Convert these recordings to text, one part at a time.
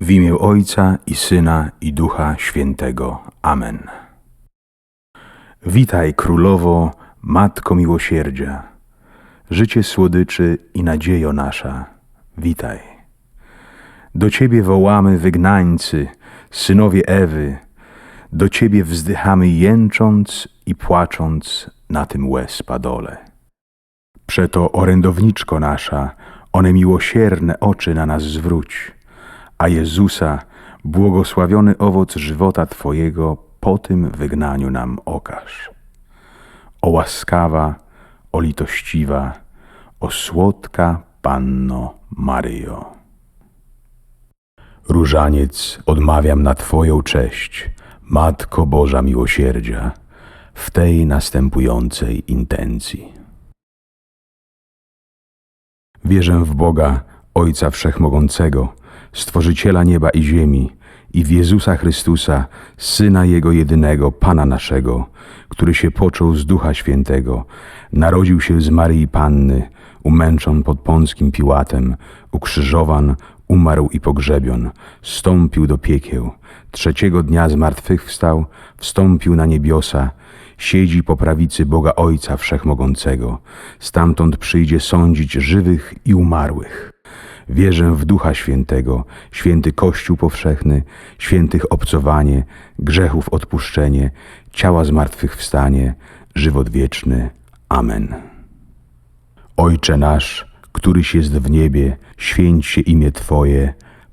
W imię Ojca i Syna i Ducha Świętego. Amen. Witaj, Królowo, Matko Miłosierdzia, życie słodyczy i nadziejo nasza, witaj. Do Ciebie wołamy wygnańcy, synowie Ewy, do Ciebie wzdychamy jęcząc i płacząc na tym łez padole. Przeto, orędowniczko nasza, one miłosierne oczy na nas zwróć, a Jezusa, błogosławiony owoc żywota Twojego, po tym wygnaniu nam okaż. O łaskawa, o litościwa, o słodka Panno Maryjo. Różaniec odmawiam na Twoją cześć, Matko Boża Miłosierdzia, w tej następującej intencji. Wierzę w Boga, Ojca Wszechmogącego, Stworzyciela nieba i ziemi, i w Jezusa Chrystusa, Syna Jego jedynego, Pana naszego, który się począł z Ducha Świętego, narodził się z Maryi Panny, umęczon pod Pąckim Piłatem, ukrzyżowan, umarł i pogrzebion, stąpił do piekieł, trzeciego dnia zmartwychwstał, wstąpił na niebiosa, siedzi po prawicy Boga Ojca Wszechmogącego, stamtąd przyjdzie sądzić żywych i umarłych. Wierzę w Ducha Świętego, święty Kościół powszechny, świętych obcowanie, grzechów odpuszczenie, ciała zmartwychwstanie, żywot wieczny. Amen. Ojcze nasz, któryś jest w niebie, święć się imię Twoje,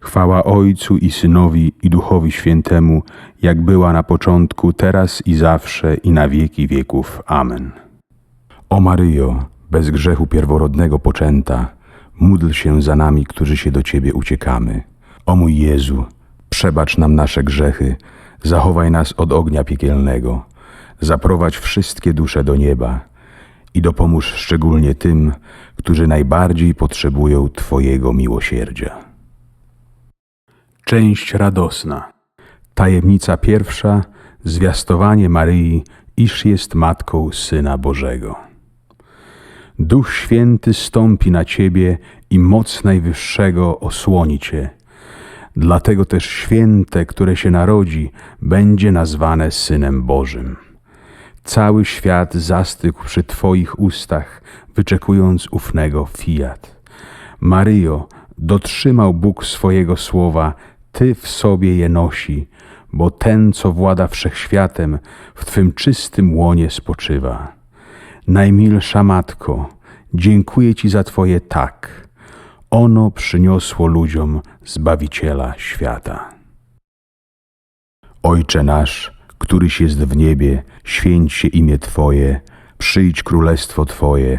Chwała Ojcu i Synowi i Duchowi Świętemu, jak była na początku, teraz i zawsze i na wieki wieków. Amen. O Maryjo, bez grzechu pierworodnego poczęta, módl się za nami, którzy się do Ciebie uciekamy. O mój Jezu, przebacz nam nasze grzechy, zachowaj nas od ognia piekielnego, zaprowadź wszystkie dusze do nieba i dopomóż szczególnie tym, którzy najbardziej potrzebują Twojego miłosierdzia. Część radosna. Tajemnica pierwsza. Zwiastowanie Maryi, iż jest Matką Syna Bożego. Duch Święty stąpi na Ciebie i moc Najwyższego osłoni Cię. Dlatego też święte, które się narodzi, będzie nazwane Synem Bożym. Cały świat zastygł przy Twoich ustach, wyczekując ufnego fiat. Maryjo, dotrzymał Bóg swojego słowa, Ty w sobie je nosi, bo ten, co włada wszechświatem, w Twym czystym łonie spoczywa. Najmilsza Matko, dziękuję Ci za Twoje tak. Ono przyniosło ludziom Zbawiciela świata. Ojcze nasz, któryś jest w niebie, święć się imię Twoje, przyjdź królestwo Twoje,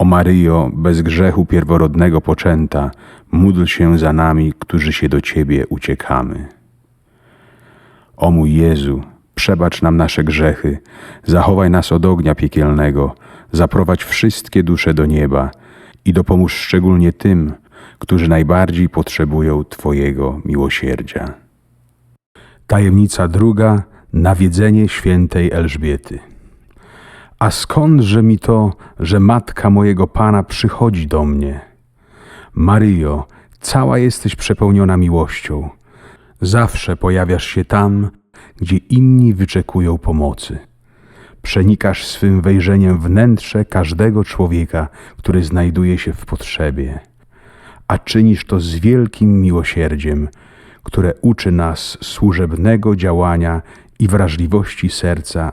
O Maryjo, bez grzechu pierworodnego poczęta, módl się za nami, którzy się do Ciebie uciekamy. O mój Jezu, przebacz nam nasze grzechy, zachowaj nas od ognia piekielnego, zaprowadź wszystkie dusze do nieba i dopomóż szczególnie tym, którzy najbardziej potrzebują Twojego miłosierdzia. Tajemnica druga nawiedzenie świętej Elżbiety. A skądże mi to, że matka mojego Pana przychodzi do mnie? Maryjo, cała jesteś przepełniona miłością. Zawsze pojawiasz się tam, gdzie inni wyczekują pomocy. Przenikasz swym wejrzeniem wnętrze każdego człowieka, który znajduje się w potrzebie, a czynisz to z wielkim miłosierdziem, które uczy nas służebnego działania i wrażliwości serca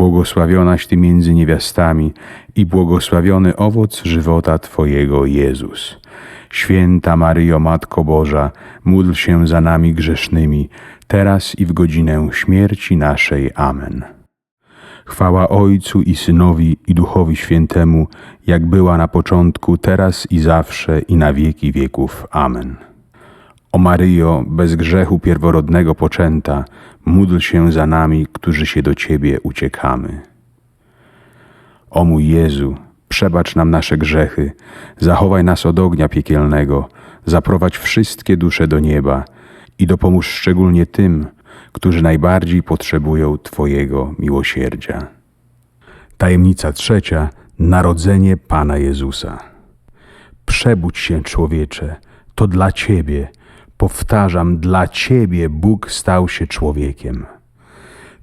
błogosławionaś Ty między niewiastami i błogosławiony owoc żywota Twojego, Jezus. Święta Maryjo, Matko Boża, módl się za nami grzesznymi, teraz i w godzinę śmierci naszej. Amen. Chwała Ojcu i Synowi i Duchowi Świętemu, jak była na początku, teraz i zawsze i na wieki wieków. Amen. O Maryjo, bez grzechu pierworodnego poczęta, módl się za nami, którzy się do Ciebie uciekamy. O mój Jezu, przebacz nam nasze grzechy, zachowaj nas od ognia piekielnego, zaprowadź wszystkie dusze do nieba i dopomóż szczególnie tym, którzy najbardziej potrzebują Twojego miłosierdzia. Tajemnica trzecia Narodzenie Pana Jezusa. Przebudź się, człowiecze, to dla Ciebie, powtarzam, dla Ciebie Bóg stał się człowiekiem.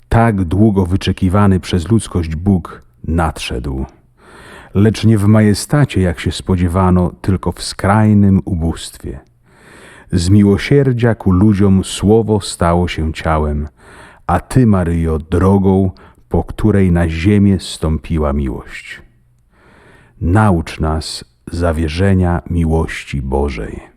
Tak długo wyczekiwany przez ludzkość Bóg nadszedł lecz nie w majestacie, jak się spodziewano, tylko w skrajnym ubóstwie. Z miłosierdzia ku ludziom słowo stało się ciałem, a Ty, Maryjo, drogą, po której na ziemię stąpiła miłość. Naucz nas zawierzenia miłości Bożej.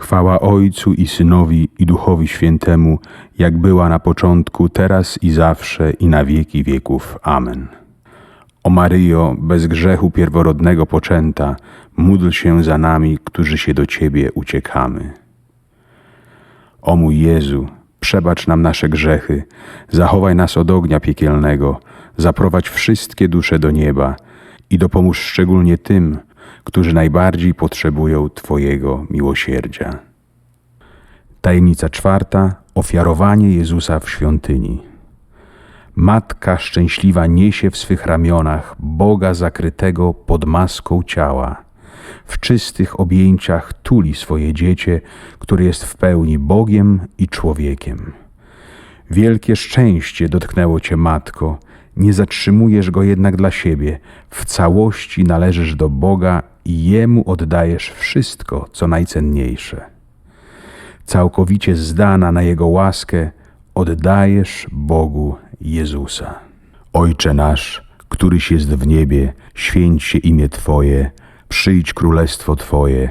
Chwała Ojcu i Synowi i Duchowi Świętemu, jak była na początku, teraz i zawsze i na wieki wieków. Amen. O Maryjo, bez grzechu pierworodnego poczęta, módl się za nami, którzy się do Ciebie uciekamy. O mój Jezu, przebacz nam nasze grzechy, zachowaj nas od ognia piekielnego, zaprowadź wszystkie dusze do nieba i dopomóż szczególnie tym, którzy najbardziej potrzebują Twojego miłosierdzia. Tajemnica czwarta ofiarowanie Jezusa w świątyni. Matka szczęśliwa niesie w swych ramionach Boga zakrytego pod maską ciała. W czystych objęciach tuli swoje dziecię, który jest w pełni Bogiem i człowiekiem. Wielkie szczęście dotknęło cię, matko, nie zatrzymujesz go jednak dla siebie. W całości należysz do Boga i Jemu oddajesz wszystko, co najcenniejsze. Całkowicie zdana na Jego łaskę, oddajesz Bogu Jezusa. Ojcze nasz, któryś jest w niebie, święć się imię Twoje, przyjdź królestwo Twoje,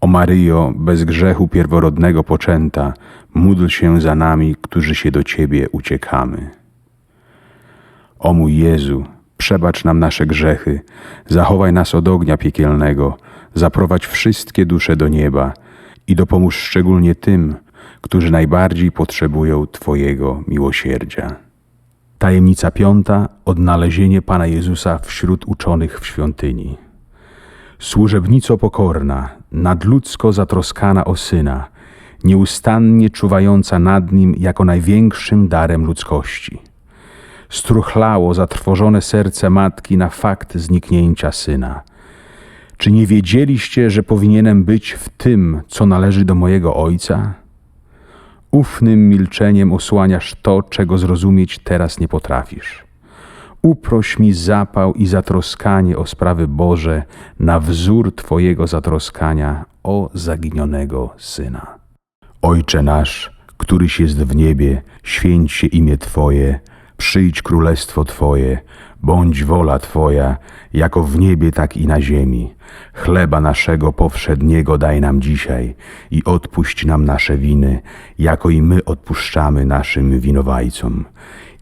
O Maryjo, bez grzechu pierworodnego poczęta, módl się za nami, którzy się do Ciebie uciekamy. O mój Jezu, przebacz nam nasze grzechy, zachowaj nas od ognia piekielnego, zaprowadź wszystkie dusze do nieba i dopomóż szczególnie tym, którzy najbardziej potrzebują Twojego miłosierdzia. Tajemnica piąta odnalezienie Pana Jezusa wśród uczonych w świątyni. Służebnico pokorna, nadludzko zatroskana o syna, nieustannie czuwająca nad nim jako największym darem ludzkości. Struchlało zatrwożone serce matki na fakt zniknięcia syna. Czy nie wiedzieliście, że powinienem być w tym, co należy do mojego ojca? Ufnym milczeniem osłaniasz to, czego zrozumieć teraz nie potrafisz. Uproś mi zapał i zatroskanie o sprawy Boże na wzór Twojego zatroskania o zaginionego Syna. Ojcze nasz, któryś jest w niebie, święć się imię Twoje, przyjdź królestwo Twoje, bądź wola Twoja, jako w niebie, tak i na ziemi. Chleba naszego powszedniego daj nam dzisiaj i odpuść nam nasze winy, jako i my odpuszczamy naszym winowajcom.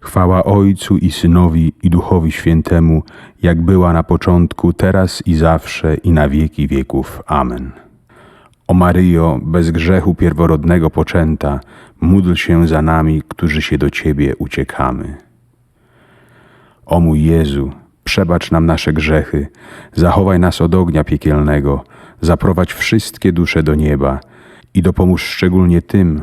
Chwała Ojcu i Synowi i Duchowi Świętemu, jak była na początku, teraz i zawsze i na wieki wieków. Amen. O Maryjo, bez grzechu pierworodnego poczęta, módl się za nami, którzy się do Ciebie uciekamy. O mój Jezu, przebacz nam nasze grzechy, zachowaj nas od ognia piekielnego, zaprowadź wszystkie dusze do nieba i dopomóż szczególnie tym,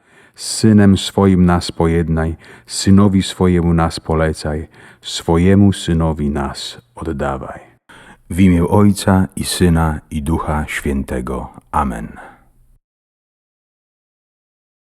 Synem swoim nas pojednaj, Synowi swojemu nas polecaj, swojemu Synowi nas oddawaj. W imię Ojca i Syna i Ducha Świętego. Amen.